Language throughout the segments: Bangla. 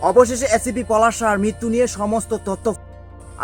অবশেষে এসিপি পলাশার মৃত্যু নিয়ে সমস্ত তথ্য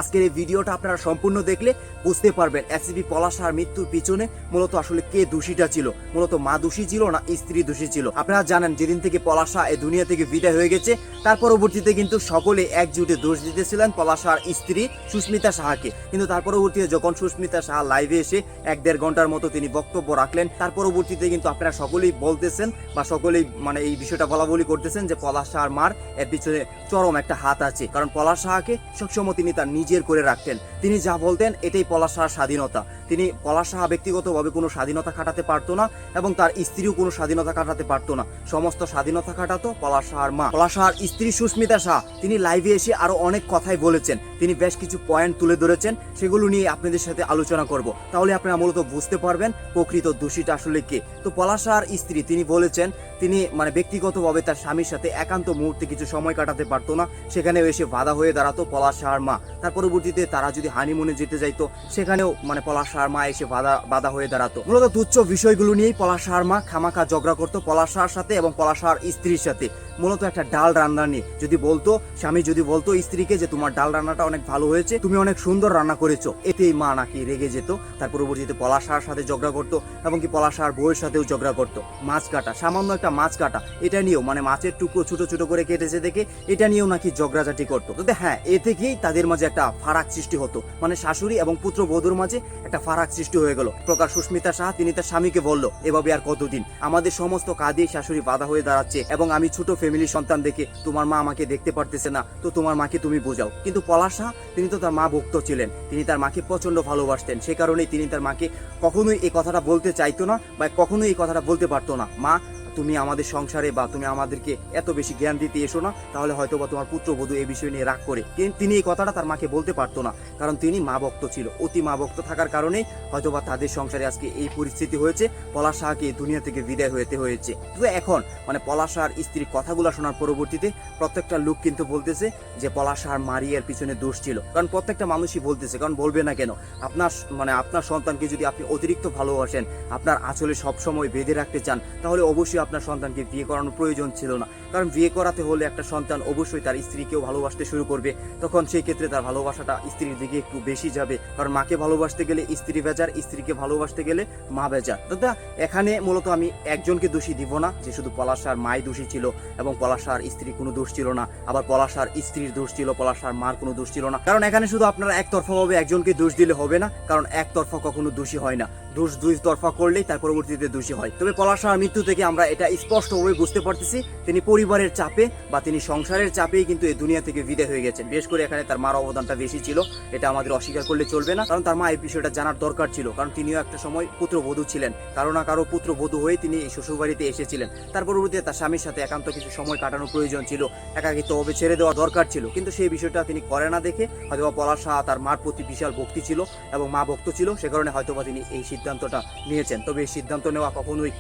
আজকের এই ভিডিওটা আপনারা সম্পূর্ণ দেখলে বুঝতে পারবেন এসিপি পলাশ শাহর মৃত্যুর পিছনে মূলত আসলে কে দোষীটা ছিল। মূলত মা দোষী ছিল না স্ত্রী দোষী ছিল। আপনারা জানেন, যেদিন থেকে পলাশ এই দুনিয়া থেকে বিদায় হয়ে গেছে, তার পরবর্তীতে কিন্তু সকলে একজুটে দোষ দিতেছিলেন পলাশ শাহর স্ত্রী সুস্মিতা সাহাকে। কিন্তু তার পরবর্তীতে যখন সুস্মিতা সাহা লাইভে এসে এক দেড় ঘণ্টার মতো তিনি বক্তব্য রাখলেন, তার পরবর্তীতে কিন্তু আপনারা সকলেই বলতেছেন বা সকলেই মানে এই বিষয়টা বলা বলি করতেছেন যে পলাশ শাহর মার এর পিছনে চরম একটা হাত আছে। কারণ পলাশ সাহাকে সবসময় তিনি তার নিজের করে রাখতেন। তিনি যা বলতেন, এটাই পলাশ সাহার স্বাধীনতা। তিনি পলাশ সাহা ব্যক্তিগতভাবে কোনো স্বাধীনতা খাটাতে পারতো না এবং তার স্ত্রীও কোনো স্বাধীনতা খাটাতে পারতো না। সমস্ত স্বাধীনতা খাটাতো পলাশ সাহার মা। পলাশ সাহার স্ত্রী সুস্মিতা শাহ, তিনি লাইভে এসে আরও অনেক কথাই বলেছেন। তিনি বেশ কিছু পয়েন্ট তুলে ধরেছেন, সেগুলো নিয়ে আপনাদের সাথে আলোচনা করব। তাহলে আপনারা মূলত বুঝতে পারবেন প্রকৃত দোষীটা আসলে কে। তো পলাশ সাহার স্ত্রী, তিনি বলেছেন তিনি মানে ব্যক্তিগতভাবে তার স্বামীর সাথে একান্ত মুহূর্তে কিছু সময় কাটাতে পারতো না। সেখানেও এসে বাধা হয়ে দাঁড়াতো পলাশ সাহার মা তার পরবর্তীতে তারা যদি হানিমুনে যেতে যাইতো, সেখানেও মানে পলাশ সাহার মা এসে বাধা বাধা হয়ে দাঁড়াতো। মূলত তুচ্ছ বিষয়গুলো নিয়েই পলাশ সাহার মা খামাখা ঝগড়া করতো পলাশার সাথে এবং পলাশ সাহার স্ত্রীর সাথে। মূলত একটা ডাল রান্না নিয়ে। যদি বলতো, স্বামী যদি বলতো স্ত্রীকে যে তোমার ডাল রান্নাটা অনেক ভালো হয়েছে, তুমি অনেক সুন্দর রান্না করেছ, এতেই মা নাকি রেগে যেত, তার পরবর্তীতে পলাশ সাহার সাথে ঝগড়া করতো, এবং কি পলাশ সাহার বউয়ের সাথেও ঝগড়া করতো। মাছ কাটা, সামান্য একটা মাছ কাটা, এটা নিয়েও মানে মাছের টুকরো ছোট ছোট করে কেটেছে দেখে, এটা নিয়েও নাকি ঝগড়াঝাটি করতো। তবে হ্যাঁ এ থেকেই তাদের মাঝে একটা ফারাক সৃষ্টি হতো। মানে শাশুড়ি এবং পুত্র বধূর মাঝে একটা ফারাক সৃষ্টি হয়ে গেল। প্রকার সুস্মিতা সাহা, তিনি তার স্বামীকে বলল, এভাবে আর কতদিন? আমাদের সমস্ত কাজে শাশুড়ি বাধা হয়ে দাঁড়াচ্ছে, এবং আমি ছোট ফ্যামিলি সন্তান দেখে তোমার মা আমাকে দেখতে পারতেছে না, তো তোমার মাকে তুমি বোঝাও। কিন্তু পলাশা, তিনি তো তার মা ভক্ত ছিলেন, তিনি তার মাকে প্রচণ্ড ভালোবাসতেন, সে কারণেই তিনি তার মাকে কখনোই এই কথাটা বলতে চাইতো না বা কখনোই এই কথাটা বলতে পারতো না। মা তুমি আমাদের সংসারে বা তুমি আমাদেরকে এত বেশি জ্ঞান দিতে এসো না, তাহলে হয়তো বা তোমার পুত্রবধূ এই বিষয় নিয়ে রাগ করে। কিন্তু তিনি এই কথাটা তার মাকে বলতে পারতো না, কারণ তিনি মা ভক্ত ছিল। অতি মা ভক্ত থাকার কারণেই হয়তো বা তাদের সংসারে আজকে এই পরিস্থিতি হয়েছে। পলাশ শাহকে দুনিয়া থেকে বিদায় হতে হয়েছে। তো এখন মানে পলাশ শাহর স্ত্রীর কথাগুলো শোনার পরবর্তীতে প্রত্যেকটা লোক কিন্তু বলতেছে যে পলাশ শাহর মারিয়ার পিছনে দোষ ছিল। কারণ প্রত্যেকটা মানুষই বলতেছে, কারণ বলবে না কেন? আপনার মানে আপনার সন্তানকে যদি আপনি অতিরিক্ত ভালোবাসেন, আপনার আঁচলে সবসময় বেঁধে রাখতে চান, তাহলে অবশ্যই আপনার সন্তানকে বিয়ে করানোর প্রয়োজন ছিল না। কারণ বিয়ে করাতে হলে একটা সন্তান অবশ্যই তার স্ত্রীকেও ভালোবাসতে শুরু করবে। তখন সেই ক্ষেত্রে তার ভালোবাসাটা স্ত্রীর দিকে একটু বেশি যাবে। কারণ মাকে ভালোবাসতে গেলে স্ত্রী বেজার, স্ত্রীকে ভালোবাসতে গেলে মা বেজার। দাদা, এখানে মূলত আমি একজনকে দোষী দিব না, যে শুধু পলাশার মাই দোষী ছিল এবং পলাশার স্ত্রী কোনো দোষ ছিল না, আবার পলাশার স্ত্রীর দোষ ছিল, পলাশার মার কোনো দোষ ছিল না। কারণ এখানে শুধু আপনারা একতরফাভাবে একজনকে দোষ দিলে হবে না, কারণ একতরফা কখনো দোষী হয় না। দোষ দুই তরফা করলেই তার পরবর্তীতে দোষী হয়। তবে পলাশার মৃত্যু থেকে আমরা এটা স্পষ্টভাবে বুঝতে পারতেছি। তিনি পরিবারের চাপে বা তিনি সংসারের চাপেই কিন্তু এই দুনিয়া থেকে বিদায় হয়ে গেছেন। বিশেষ করে এখানে তার মার অবদানটা বেশি ছিল। এটা আমাদের অস্বীকার করলে চলবে না। কারণ তার মা এই বিষয়টা জানার দরকার ছিল। কারণ তিনিও একটা সময় পুত্রবধূ ছিলেন। কারও না কারও পুত্রবধূ হয়ে তিনি এই শ্বশুরবাড়িতে এসেছিলেন। তার পরবর্তীতে তার স্বামীর সাথে একান্ত কিছু সময় কাটানোর প্রয়োজন ছিল। একাকিত্বভাবে ছেড়ে দেওয়া দরকার ছিল। কিন্তু সেই বিষয়টা তিনি করে না দেখে হয়তো পলাশ তার মার প্রতি বিশাল ভক্তি ছিল এবং মা ভক্ত ছিল। সে কারণে হয়তোবা তিনি এই সিদ্ধান্তটা নিয়েছেন। তবে এই সিদ্ধান্ত নেওয়া কখনোই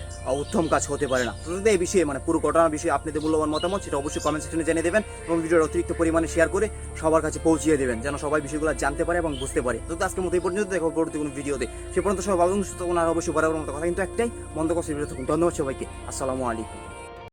উত্তম কাজ হতে পারে না। এই বিষয়ে মানে পুরো ঘটনার বিষয়ে আপনাদের মূল্যবান মতামত, সেটা অবশ্যই কমেন্ট সেকশনে জানিয়ে দেবেন এবং ভিডিওর অতিরিক্ত পরিমাণে শেয়ার করে সবার কাছে পৌঁছিয়ে দেবেন, যেন সবাই বিষয়গুলো জানতে পারে এবং বুঝতে পারে। তো আজকের মতো এই পর্যন্ত, দেখো পরবর্তী কোনো ভিডিওতে। সে পর্যন্ত সবাই আর অবশ্যই বরাবর মতো কথা কিন্তু একটাই মন্দ থাকুন। ধন্যবাদ সবাইকে। আসসালামু আলাইকুম।